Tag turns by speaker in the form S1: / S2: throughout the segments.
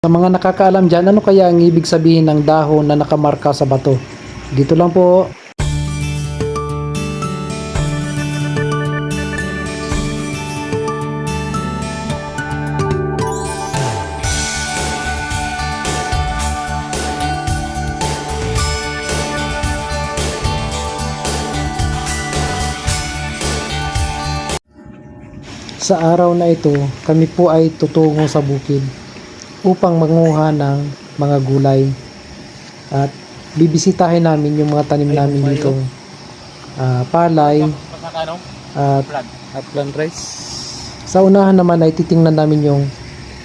S1: Sa mga nakakaalam dyan, ano kaya ang ibig sabihin ng dahon na nakamarka sa bato? Dito lang po. Sa araw na ito, kami po ay tutungo sa bukid upang manguha ng mga gulay. At bibisitahin namin yung mga tanim namin dito. ah, palay. At
S2: Upland rice.
S1: sa unahan naman ay titingnan namin yung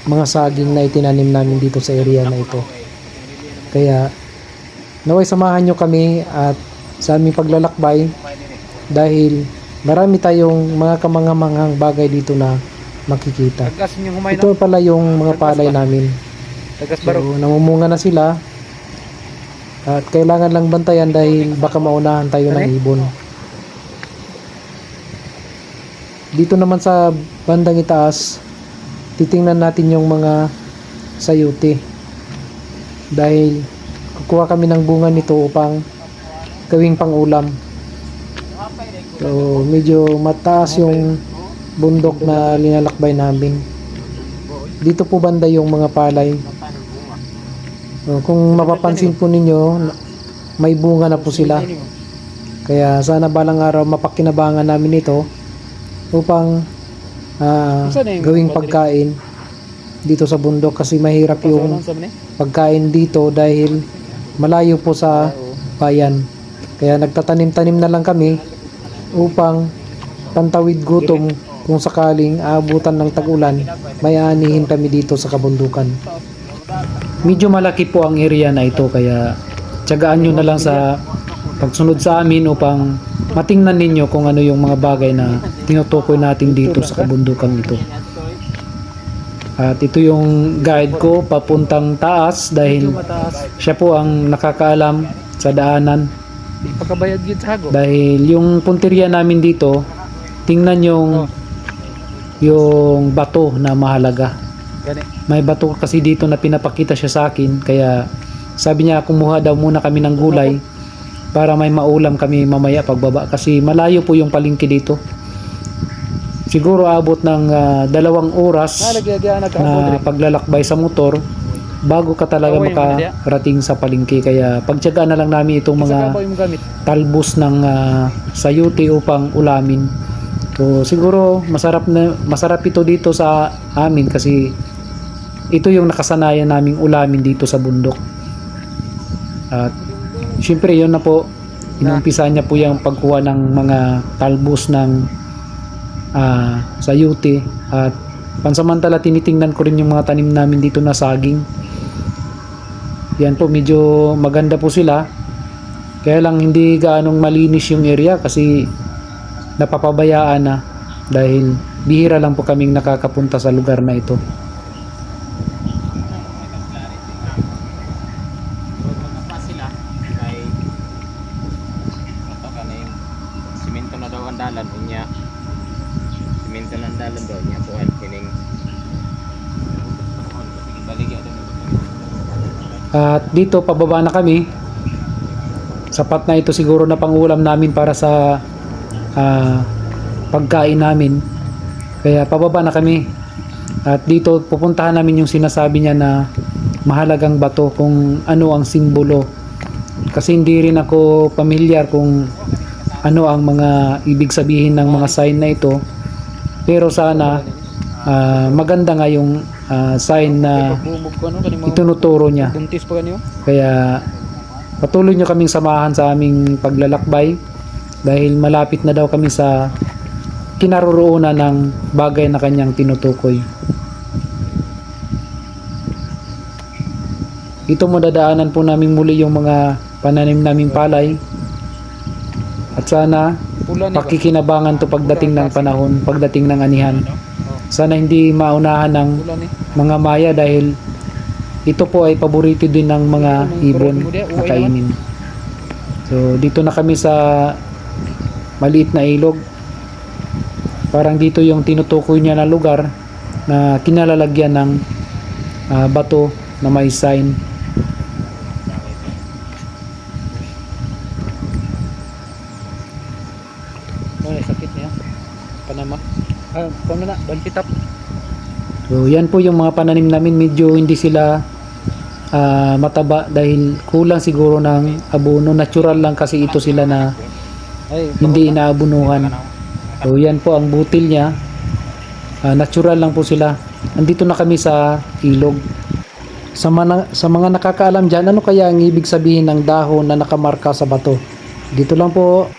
S1: mga saging na itinanim namin dito sa area na ito. Kaya naway samahan nyo kami at sa aming paglalakbay dahil marami tayong mga kamangamanghang bagay dito na makikita
S2: Tagas yung humay
S1: ito pala yung mga palay namin
S2: Tagas
S1: So, namumunga na sila. At kailangan lang bantayan dahil baka maunahan tayo ng ibon. Dito naman sa bandang itaas, titingnan natin yung mga sayuti. Dahil kukuha kami ng bunga nito upang gawing pangulam. So, medyo mataas yung bundok na linalakbay namin. Dito po banda yung mga palay. Oh, kung mapapansin po ninyo, may bunga na po sila. Kaya sana balang araw mapakinabangan namin ito upang ah, gawing pagkain dito sa bundok kasi mahirap yung pagkain dito dahil malayo po sa bayan. Kaya nagtatanim-tanim na lang kami upang pantawid gutom kung sakaling aabutan ng tag-ulan, may aanihin kami dito sa kabundukan. Medyo malaki po ang area na ito kaya tiyagaan nyo na lang sa pagsunod sa amin upang matingnan ninyo kung ano yung mga bagay na tinutukoy natin dito sa kabundukan ito. At ito yung guide ko papuntang taas dahil siya po ang nakakaalam sa daanan
S2: Pagkabayad yun sa hago.
S1: dahil yung punteriya namin dito tingnan yung yung bato na mahalaga. May bato kasi dito na pinapakita siya sa akin kaya sabi niya kumuha daw muna kami ng gulay para may maulam kami mamaya pagbaba. Kasi malayo po yung palengke dito. Siguro abot ng ah, dalawang oras
S2: Nalagyan
S1: na paglalakbay sa motor bago ka talaga makarating sa palengke. Kaya pagtyagaan na lang namin itong mga talbos ng ah, sayuti upang ulamin. So siguro masarap na masarap ito dito sa amin kasi ito yung nakasanayan naming ulamin dito sa bundok. At syempre yun na po inumpisa niya po yung pagkuha ng mga talbos ng ah, sayuti at pansamantala tinitingnan ko rin yung mga tanim namin dito na saging. Yan po medyo maganda po sila. Kaya lang hindi gaanong malinis yung area kasi napapabayaan na dahil bihira lang po kaming nakakapunta sa lugar na ito.
S2: Simento na daw ang dalan Simento na ang dalan daw kining
S1: At dito pababa na kami. Sapat na ito siguro na pangulam namin para sa ah, pagkain namin. Kaya pababa na kami. At dito pupuntahan namin yung sinasabi niya na mahalagang bato kung ano ang simbolo. Kasi hindi rin ako pamilyar kung ano ang mga ibig sabihin ng mga sign na ito. Pero sana ah, maganda nga yung ah, sign na itunuturo niya. Kaya patuloy nyo kaming samahan sa aming paglalakbay dahil malapit na daw kami sa kinaroroonan ng bagay na kanyang tinutukoy. Ito mo dadaanan po namin muli yung mga pananim naming palay at sana pakikinabangan to pagdating ng panahon, pagdating ng anihan. Sana hindi maunahan ng mga maya dahil ito po ay paborito din ng mga ibon na kainin. So dito na kami sa maliit na ilog. Parang dito yung tinutukoy niya na lugar na kinalalagyan ng ah, bato na may sign.
S2: Oh, sakit niya. Panama. Ah, paano na? Balpitap.
S1: So yan po yung mga pananim namin medyo hindi sila ah, mataba dahil kulang siguro ng abono. Natural lang kasi ito sila na
S2: Ay,
S1: hindi inaabunuhan. So yan po ang butil niya. Ah, natural lang po sila. Andito na kami sa ilog. Sa, mana- sa mga nakakaalam dyan, ano kaya ang ibig sabihin ng dahon na nakamarka sa bato? Dito lang po